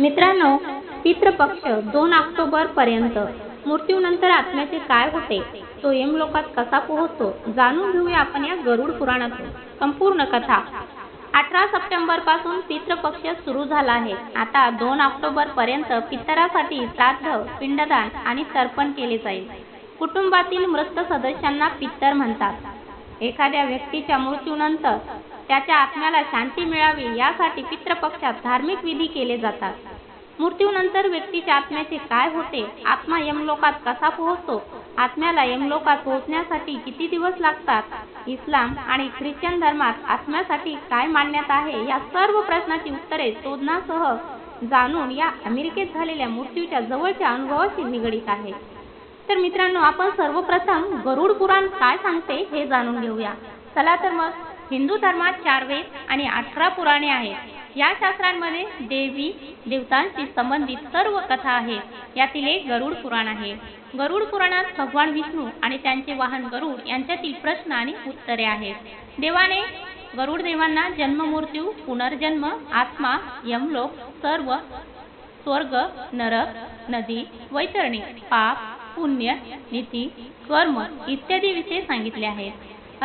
मित्रांनो पितृपक्ष दोन ऑक्टोबर पर्यंत मृत्यूनंतर आत्म्याचे काय होते तो यमलोकात कसा पोहोचतो जाणून घेऊया आपण या गरुड पुराणातून. संपूर्ण कथा. अठरा सप्टेंबरपासून पितृपक्ष सुरू झाला आहे. आता दोन ऑक्टोबर पर्यंत पितरासाठी श्राद्ध पिंडदान आणि तर्पण केले जाईल. कुटुंबातील मृत सदस्यांना पित्तर म्हणतात. एखाद्या व्यक्तीच्या मृत्यूनंतर त्याच्या आत्म्याला शांती मिळावी यासाठी पितृपक्षात धार्मिक विधी केले जातात. मृत्यूनंतर व्यक्तीच्या आत्म्याचे काय होते? आत्मा यमलोकात कसा पोहोचतो? आत्म्याला यमलोकात पोहोचण्यासाठी किती दिवस लागतात? इस्लाम आणि ख्रिश्चन धर्मात आत्म्यासाठी काय मान्यता आहे? या सर्व प्रश्नाची उत्तरे शोधण्यासह जाणून या अमेरिकेत झालेल्या मृत्यूच्या जवळच्या अनुभवाशी निगडीत आहे. तर मित्रांनो आपण सर्वप्रथम गरुड पुराण काय सांगते हे जाणून घेऊया. चला तर मग हिंदू धर्मात चार वेद आणि अठरा पुराणे आहेत. या शास्त्रांमध्ये देवी देवतांशी संबंधित सर्व कथा आहेत. यातील एक गरुड पुराण आहे. गरुड पुराणात भगवान विष्णू आणि त्यांचे वाहन गरुड यांच्यातील प्रश्न आणि उत्तरे आहेत. देवाने गरुड देवांना जन्म मृत्यू पुनर्जन्म आत्मा यमलोक सर्व स्वर्ग नरक नदी वैतरणी पाप पुण्य नीती कर्म इत्यादी विषय सांगितले आहेत.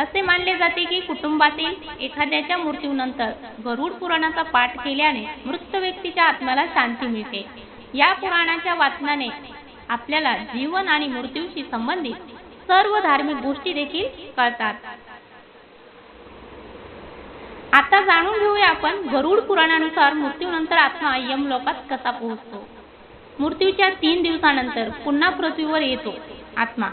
असे मानले जाते की कुटुंबातील एखाद्याच्या मृत्यूनंतर गरुड पुराणाचा पाठ केल्याने मृत व्यक्तीच्या आत्म्याला शांती मिळते. या पुराणाच्या वाचनाने आपल्याला जीवन आणि मृत्यूशी संबंधित सर्व धार्मिक गोष्टी देखील कळतात. आता जाणून घेऊया आपण गरुड पुराणानुसार मृत्यूनंतर आत्मा यमलोकात कसा पोहोचतो. मृत्यूच्या तीन दिवसानंतर पुन्हा पृथ्वीवर येतो आत्मा.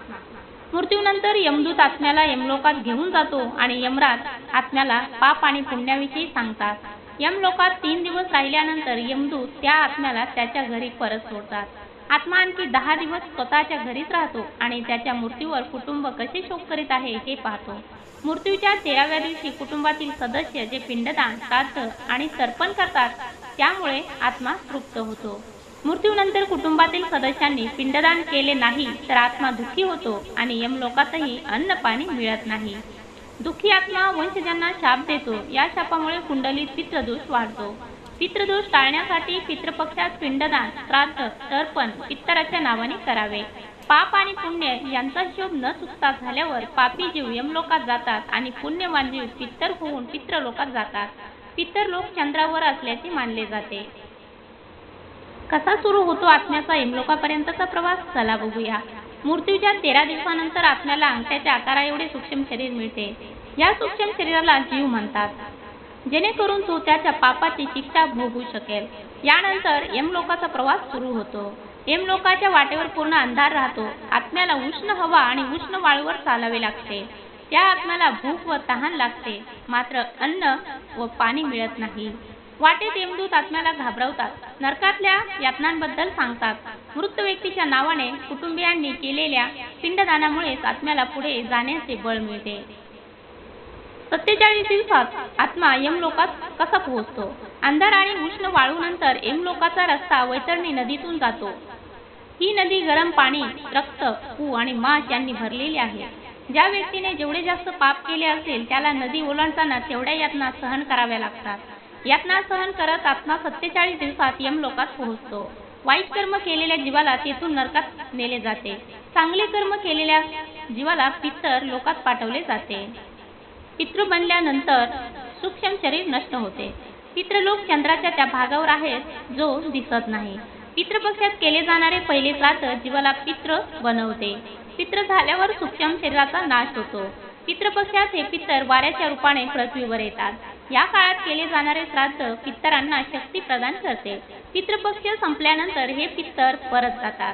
मृत्यूनंतर यमदूत आत्म्याला यमलोकात घेऊन जातो आणि यमराज आत्म्याला पाप आणि पुण्याविषयी सांगतात. यमलोकात तीन दिवस राहिल्यानंतर यमदूत त्या आत्म्याला त्याच्या घरी परत सोडतात. आत्मा आणखी दहा दिवस स्वतःच्या घरीच राहतो आणि त्याच्या मृत्यूवर कुटुंब कसे शोक करीत आहे हे पाहतो. मृत्यूच्या तेराव्या दिवशी कुटुंबातील सदस्य जे पिंडदान श्राद्ध आणि तर्पण करतात त्यामुळे आत्मा तृप्त होतो. मृत्यूनंतर कुटुंबातील सदस्यांनी पिंडदान केले नाही तर आत्मा दुःखी होतो आणि यमलोकातही अन्न पाणी मिळत नाही. दुःखी आत्मा वंशजांना शाप देतो. या शापामुळे कुंडलीत पितृदोष वाढतो. पितृदोष टाळण्यासाठी पितृपक्षात पिंडदान श्राद्ध तर्पण पित्तराच्या नावाने करावे. पाप आणि पुण्य यांचा शोध न चुकता झाल्यावर पापी जीव यमलोकात जातात आणि पुण्यवान जीव पित्तर होऊन पितृलोकात जातात. पित्तर लोक चंद्रावर असल्याचे मानले जाते. कसा सुरू होतो आत्म्याचा इमलोकापर्यंतचा प्रवास? चला बघूया. मृत्यूच्या तेरा दिवसानंतर आत्म्याला अंगठ्याच्या आकारा एवढे सूक्ष्म शरीर मिळते. या सूक्ष्म शरीराला जीव म्हणतात. जेणेकरून तो त्याच्या पापाची शिक्षा भोगू शकेल. यानंतर यमलोकाचा प्रवास सुरू होतो. यमलोकाच्या वाटेवर पूर्ण अंधार राहतो. आत्म्याला उष्ण हवा आणि उष्ण वाळूवर चालावे लागते. त्या आत्म्याला भूक व तहान लागते. मात्र अन्न व पाणी मिळत नाही. वाटेत देवदूत आत्म्याला घाबरवतात. नरकातल्या यातनांबद्दल सांगतात. मृत व्यक्तीच्या नावाने कुटुंबियांनी केलेल्या पिंडदानामुळेच आत्म्याला पुढे जाण्याचे बळ मिळते. सत्तेचाळीस दिवसात आत्मा यमलोकात कसा पोहोचतो? अंधार आणि उष्ण वाळूनंतर यमलोकाचा रस्ता वैतरणी नदीतून जातो. ही नदी गरम पाणी रक्त पू आणि मांस यांनी भरलेली आहे. ज्या व्यक्तीने जेवढे जास्त पाप केले असेल त्याला नदी ओलांडताना तेवढ्या यातना सहन कराव्या लागतात. यातना सहन करत आत्मा सत्तेचाळीस दिवसात यमलोकात पोहोचतो. वाईट कर्म केलेल्या जीवाला तेथून नरकात नेले जाते. चांगले कर्म केलेल्या जीवाला पितर लोकात पाठवले जाते. पितृ बनल्यानंतर सूक्ष्म शरीर नष्ट होते. पितृलोक चंद्राच्या त्या भागावर आहेत जो दिसत नाही. पितृपक्षात केले जाणारे पहिले श्राद्ध जीवाला पित्र बनवते. पित्र झाल्यावर सूक्ष्म शरीराचा नाश होतो. पितृपक्षाचे पित्तर वाऱ्याच्या रूपाने पृथ्वीवर येतात. या काळात केले जाणारे श्राद्ध पित्तरांना शक्ती प्रदान करते. पितृपक्ष संपल्यानंतर हे पित्तर परत जातात.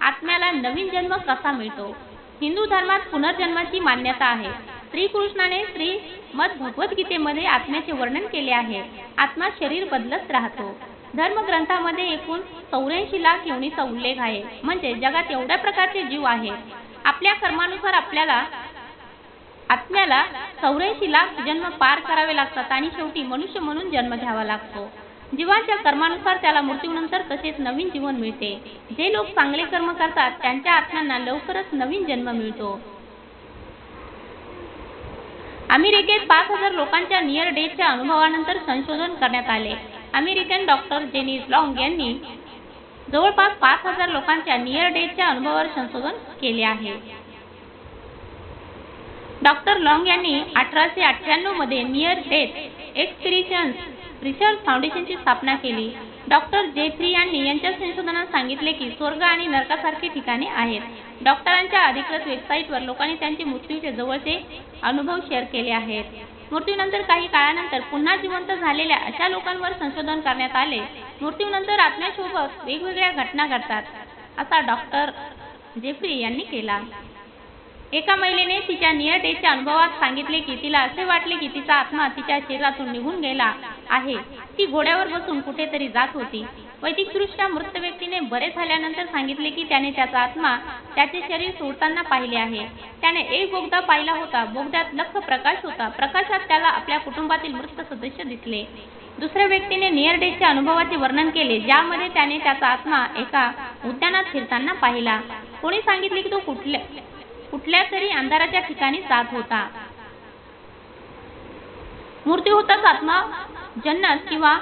आत्म्याला नवीन जन्म कसा मिळतो? हिंदू धर्मात पुनर्जन्माची मान्यता आहे. श्रीकृष्णाने श्री मत भगवद्गीतेमध्ये आत्म्याचे वर्णन केले आहे. आत्मा शरीर बदलत राहतो. धर्मग्रंथामध्ये एकूण चौऱ्याऐंशी लाख योनीचा उल्लेख आहे. म्हणजे जगात एवढ्या प्रकारचे जीव आहे. आपल्या कर्मानुसार आपल्याला आत्म्याला चौऱ्याऐंशी लाख जन्म पार करावे लागतात आणि शेवटी मनुष्य म्हणून जन्म घ्यावा लागतो. जीवांच्या कर्मानुसार त्याला मृत्यूनंतर तसेच नवीन जीवन मिळते. जे लोक चांगले कर्म करतात त्यांच्या आत्म्यांना लवकरच नवीन जन्म मिळतो. अमेरिकेत पाच हजार लोकांच्या नियर डेथच्या अनुभवानंतर संशोधन करण्यात आले. अमेरिकन डॉक्टर जेनिस लॉंग यांनी जवळपास पाच हजार लोकांच्या नियर डेथच्या अनुभवावर संशोधन केले आहे. डॉक्टर लॉंग यांनी अठराशे अठ्ठ्याण्णवमध्ये नियर डेथ एक्सपिरिशन्स रिसर्च फाउंडेशनची स्थापना केली. डॉक्टर जेफ्री यांनी यांच्या संशोधनात सांगितले की स्वर्ग आणि नरकासारखी ठिकाणे आहेत. डॉक्टरांच्या अधिकृत वेबसाईटवर लोकांनी त्यांचे मृत्यूचे जवळचे अनुभव शेअर केले आहेत. मृत्यूनंतर काही काळानंतर पुन्हा जिवंत झालेल्या अशा लोकांवर संशोधन करण्यात आले. मृत्यूनंतर आत्म्यासोबत वेगवेगळ्या घटना घडतात असा डॉक्टर जेफ्री यांनी केला. एका महिलेने तिच्या नियर डेथच्या अनुभवात सांगितले की तिला असे वाटले की तिचा आत्मा तिच्या शरीरातून निघून गेला आहे. ती घोड्यावर बसून कुठेतरी जात होती. वैदिकदृष्ट्या मृत व्यक्तीने बरे झाल्यानंतर सांगितले की त्याने त्याचा आत्मा त्याचे शरीर सोडताना पाहिले आहे. त्याने एक बोगदा पाहिला होता. बोगद्यात लख प्रकाश होता. प्रकाशात त्याला आपल्या कुटुंबातील मृत सदस्य दिसले. दुसऱ्या व्यक्तीने नियर डेथच्या अनुभवाचे वर्णन केले ज्यामध्ये त्याने त्याचा आत्मा एका उद्यानात फिरताना पाहिला. कोणी सांगितले की तो कुठल्या कुठल्या तरी अंधाराच्या ठिकाणी जात होता. मूर्ती होताच आत्मा जन्नत किंवा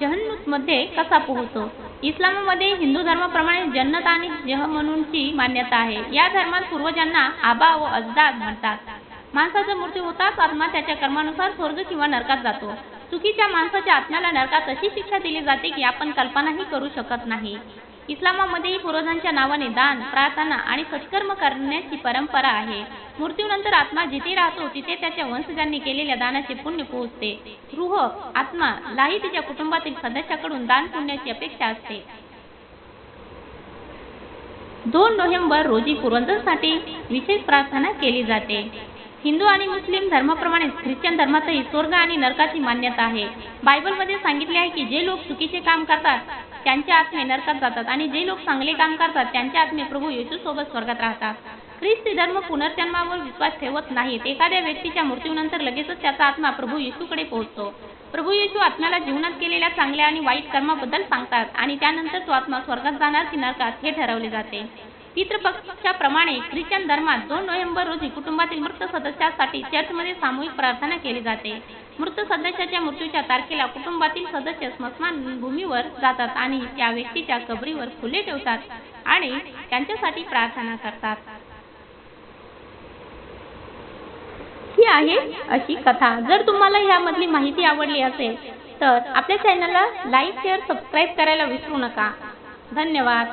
जहन्नत मध्ये कसा पोहोचतो इस्लाममध्ये हिंदू धर्माप्रमाणे जन्नत आणि जह म्हणूनची मान्यता आहे. या धर्मात पूर्वजांना आबा व अजदाद म्हणतात. माणसाचा मृत्यू होताच आत्मा त्याच्या कर्मानुसार स्वर्ग किंवा नरकात जातो. चुकीच्या माणसाच्या आत्म्याला नरकात अशी शिक्षा दिली जाते की आपण कल्पनाही करू शकत नाही. इस्लामामध्येही पूर्वजांच्या नावाने दान प्रार्थना आणि सत्कर्म करण्याची परंपरा आहे. मृत्यूनंतर आत्मा जिथे राहतो तिथे त्याच्या वंशजांनी केलेल्या दानाचे पुण्य पोहोचते. रूह आत्मा लाही तिच्या कुटुंबातील सदस्याकडून दान पुण्याची अपेक्षा असते. दोन नोव्हेंबर रोजी पूर्वजांसाठी विशेष प्रार्थना केली जाते. हिंदू आणि मुस्लिम धर्माप्रमाणे ख्रिश्चन धर्मातही स्वर्ग आणि नरकाची मान्यता आहे. बायबलमध्ये सांगितले आहे की जे लोक चुकीचे काम करतात त्यांच्या आत्मे नरकात जातात आणि जे लोक चांगले काम करतात त्यांच्या आत्मे प्रभू येशू सोबत स्वर्गात राहतात. ख्रिस्ती धर्म पुनर्जन्मावर विश्वास ठेवत नाहीत. एखाद्या व्यक्तीच्या मृत्यूनंतर लगेचच त्याचा आत्मा प्रभू येशूकडे पोहोचतो. प्रभू येशू आत्म्याला जीवनात केलेल्या चांगल्या आणि वाईट कर्माबद्दल सांगतात आणि त्यानंतर तो आत्मा स्वर्गात जाणार की नरकात हे ठरवले जाते. पितृपक्षाप्रमाणे ख्रिश्चन धर्मात दोन नोव्हेंबर रोजी कुटुंबातील मृत सदस्यासाठी चर्चमध्ये सामूहिक प्रार्थना केली जाते. मृत सदस्याच्या मृत्यूच्या तारखेला कुटुंबातील सदस्य स्मशान भूमीवर जातात आणि त्या व्यक्तीच्या कबरीवर फुले ठेवतात आणि त्यांच्यासाठी प्रार्थना करतात. ही आहे अशी कथा. जर तुम्हाला यामधली माहिती आवडली असेल तर आपल्या चॅनलला लाईक शेअर सबस्क्राईब करायला विसरू नका. धन्यवाद.